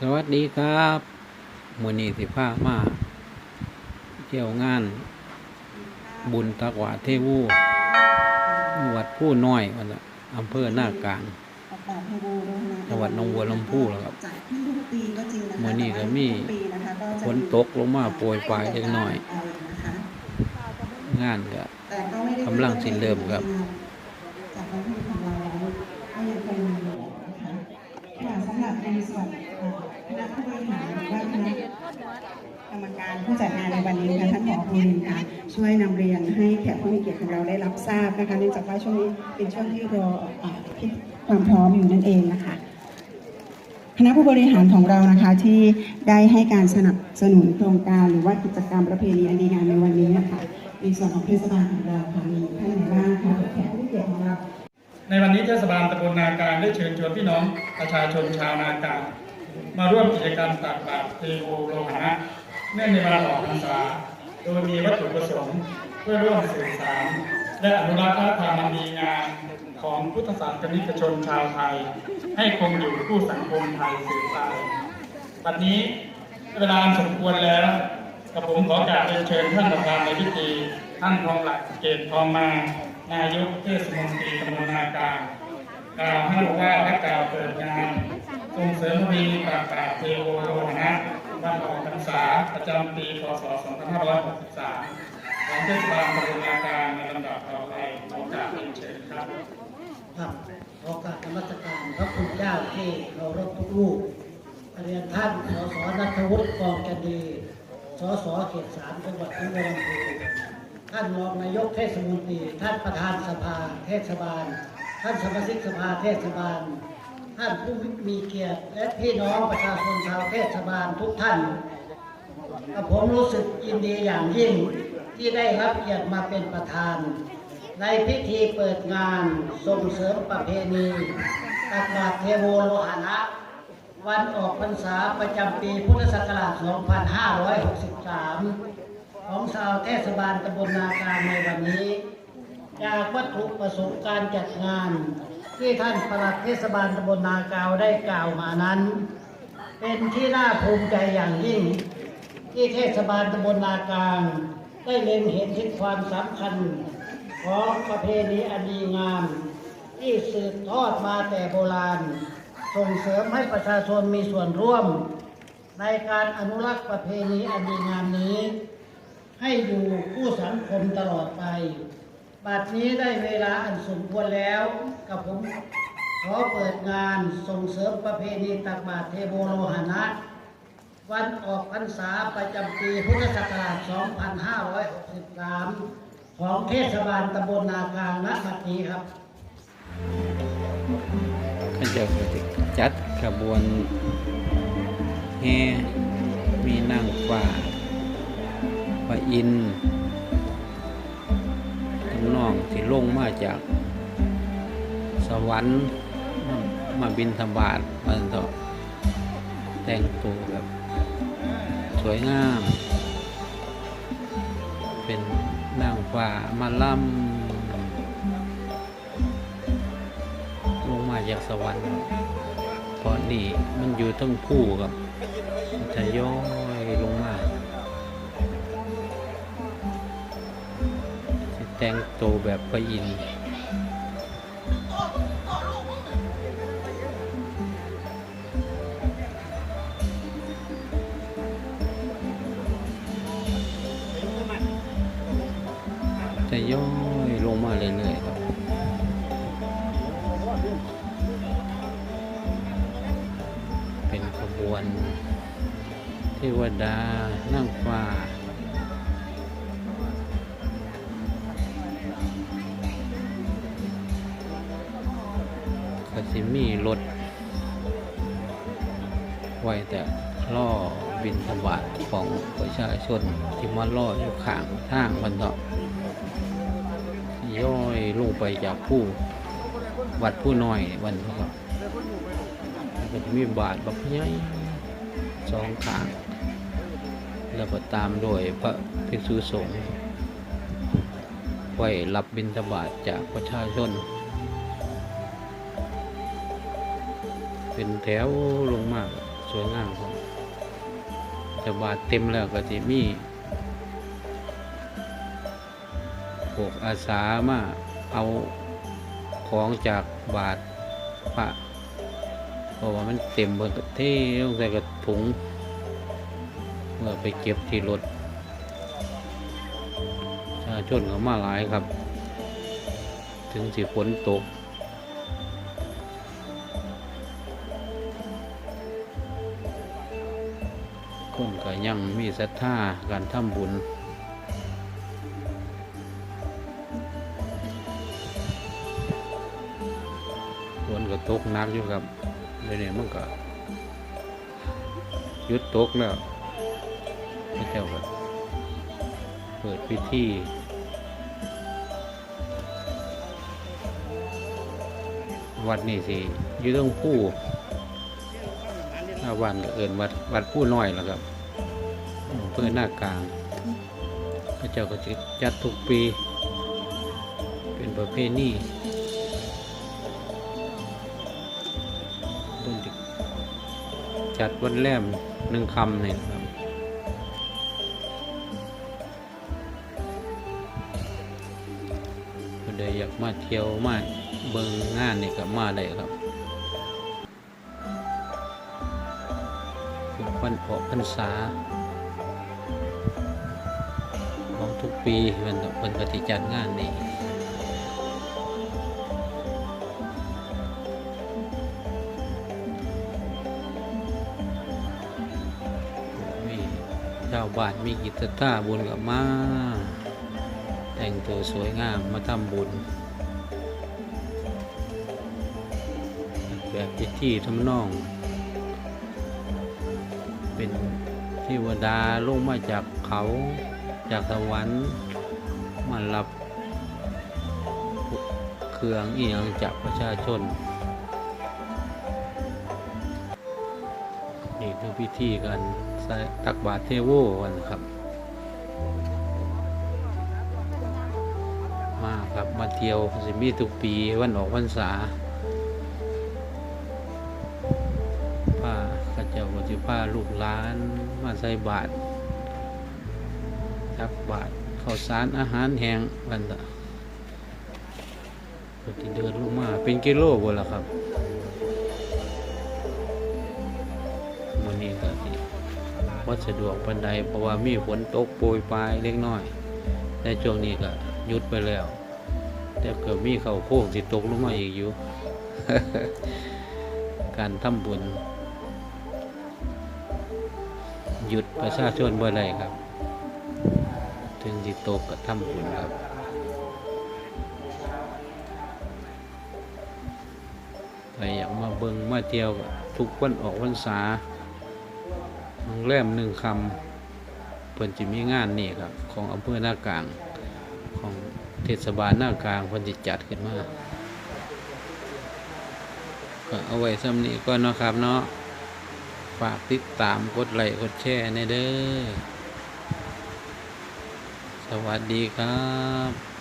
สวัสดีครับมือนี้สิพามาเที่ยวงาน บุญตักหวาเทวูวัดผู้น้อยวันละอำเภอหน้ากลางจังหวัดหนองบัวลำพูแล้วครับจัดขึ้นทุกปีก็จริงนะคะมื้อนี้ก็มีทุปีนะคะก็จะฝนตกลงมาโปรยปลายเล็กน้อยนะคะงานก็แต่ก็ไม่ได้กำลังสิเริ่มครับ กรรมการผู้จัดงานในวันนี้นะคะท่านผอภูมินค่ะช่วยนำเรียนให้แขกผู้มีเกียรติของเราได้รับทราบนะคะเนื่องจากว่าช่วงนี้เป็นช่วงที่รอเอ่อที่ความพร้อมอยู่นั่นเองนะคะคณะผู้บริหารของเรานะคะที่ได้ให้การสนับสนุนโครงการหรือว่ากิจกรรมประเพณีอันดีงามในวันนี้นะคะในส่วนของเทศบาลของเราค่ะมีท่านไหนบ้างคะแขกผู้มีเกียรติของเราในวันนี้เทศบาลตำบลนากลางได้เชิญชวนพี่น้องประชาชนชาวนากลาง มาร่วมกิจกรรมตักบาตรเทโวโลหะเนื่องในวันออกพรรษาโดยมีวัตถุประสงค์เพื่อร่วมสื่อสาร และอนุรักษ์วัฒนธรรมดีงามของพุทธศาสนิกชนชาวไทย ให้คงอยู่คู่สังคมไทยสืบไปวันนี้เวลาอันสมควรแล้วกับผมขอกราบเรียนเชิญท่านประธานในพิธีท่านทองหลักเกตทองมานายกเทศมนตรีตำบลนากลางกล่าวให้รู้ว่าและกล่าวเปิดงาน ส่งเสริมมีปราบปราบเทโวโลนะวันออกพรรษาประจำปี พศ 2563ของเทศบาลตำบลนากางในลำดับต่อไปขอกราบเรียนเชิญครับครับขอกราบนมัสการพระคุณเจ้าที่เคารพทุกรูปเรียนท่านสสนัทวุฒิกองจันดีสสเขตสามจังหวัดหนองบัวลำพูท่านรองนายกเทศมนตรี ท่านประธานสภาเทศบาล ท่านสมาชิกสภาเทศบาล ท่านผู้มีเกียรติและพี่น้องประชาชนชาวเทศบาลทุกท่านผมรู้สึกยินดีอย่างยิ่งที่ได้รับเกียรติมาเป็นประธาน ในพิธีเปิดงานส่งเสริมประเพณีตักบาตรเทโวโลหะนะวันออกพรรษาประจำปีพุทธศักราช 2563 ของชาวเทศบาลตำบลนาการในวันนี้ จากวัตถุประสงค์การจัดงาน ที่ท่านปลัดเทศบาลตำบลนากาวได้กล่าวมานั้น เป็นที่น่าภูมิใจอย่างยิ่ง ที่เทศบาลตำบลนากลางได้เล็งเห็นถึงความสำคัญ ของประเพณีอันดีงาม ที่สืบทอดมาแต่โบราณ ส่งเสริมให้ประชาชนมีส่วนร่วม ในการอนุรักษ์ประเพณีอันดีงามนี้ ให้อยู่คู่สังคมตลอดไป บัดนี้ได้เวลาอันสมควรแล้วกับผมขอเปิดงานส่งเสริมประเพณีตักบาตรเทโวโลหนะ วันออกพรรษาประจำปีพุทธศักราช 2563 ของเทศบาลตำบลนากลางณบัดนี้ครับก็จะจัดขบวนแห่มีนั่งฟ้าพระอินทร์ ทำนองที่ลงมาจากสวรรค์มาบินธบาตมันต่อแต่งตัวแบบสวยงาม เป็นนางฟ้ามาล่ำลงมาจากสวรรค์เพราะนี่มันอยู่ทั้งผู้กับมันจะย้อย แต่งตัวแบบพระอินทร์จะย่อยลงมาเรื่อยๆครับเป็นขบวนเทวดานั่งฟ้า สิมีรถไว้แต่ล่อบินธบาตของประชาชนที่มาล่ออยู่ข้างทางมันเถาะย่อยลงไปจากผู้วัดผู้น้อยวันนี้ครับแล้วก็จะมีบาทบักใหญ่สองข้าง แล้วก็ตามโดยพระภิกษุสงฆ์ไว้รับบิณฑบาตจากประชาชน เป็นแถวลงมากสวยงามครับแต่บาทเต็มแล้วก็จะมีพวกอาสามาเอาของจากบาทพระเพราะว่ามันเต็มเบนเท่ลงใส่กระถุงเมื่อไปเก็บที่รถประชาชนเขามาหลายครับ ถึงสิฝนตก คนก็ยังมีศรัทธาการทำบุญ ฝนก็ตกหนักอยู่ครับเดี๋ยวนี้มันก็ยุดตกแล้วพระเจ้าก็เปิดพิธีวัดนี่สิอยู่ตรงผู้้าวันก็เอินวัดวัดผู้น้อยแล้วครับอำเพื่อหน้ากลางพระเจ้าก็จะจัดทุกปี เป็นประเพณีเพิ่งจะจัดวันแรมหนึ่งคำเนี่ยครับคนใดอยากมาเที่ยวมาเบิ่งงานนี่ก็มาได้ครับ วันออกพรรษาของทุกปีเป็นเป็นปฏิจัดงานนี้ชาวบ้านมีกิจตาบุญกับมาแต่งตัวสวยงามมาทำบุญ แบบพิธีทำนอง เป็นเทวดาลงมาจากเขาจากสวรรค์มารับเครื่องอียงจากประชาชน นี่คือพิธีการตักบาตรเทโวกันครับ มาครับมาเที่ยวสิมีทุกปีวันออกพรรษาผ้า เจ้าลูกหลาน มาใส่บาตรตักบาตรข้าวสารอาหารแห้งวันละก็จะเดินลงมา เป็นกิโลบ่ละครับมันนี้ก็สิวัดสะดวกปันใดเพราะว่ามีฝนตกโปรยปลายเล็กน้อยแต่ช่วงนี้ก็หยุดไปแล้ว แต่เกิดมีเขาวโค้งสิตกลงมาอีกอยู่ การทำบุญ หยุดประชาชนบ่ได้ครับ ถึงสิตกก็ทำบุญครับใครอยากมาเบิงมาเที่ยวทุกวันออกพรรษาโรงแรมหนึ่งคำเพิ่นจะมีงานนี่ครับ ของอำเภอหน้ากลาง ของเทศบาลหน้ากลางเพิ่นจะจัดขึ้นมาก็เอาไว้ซ้ำนี้ก็นาะครับเนาะ ฝากติดตามกดไลค์กดแชร์ในเด้อ สวัสดีครับ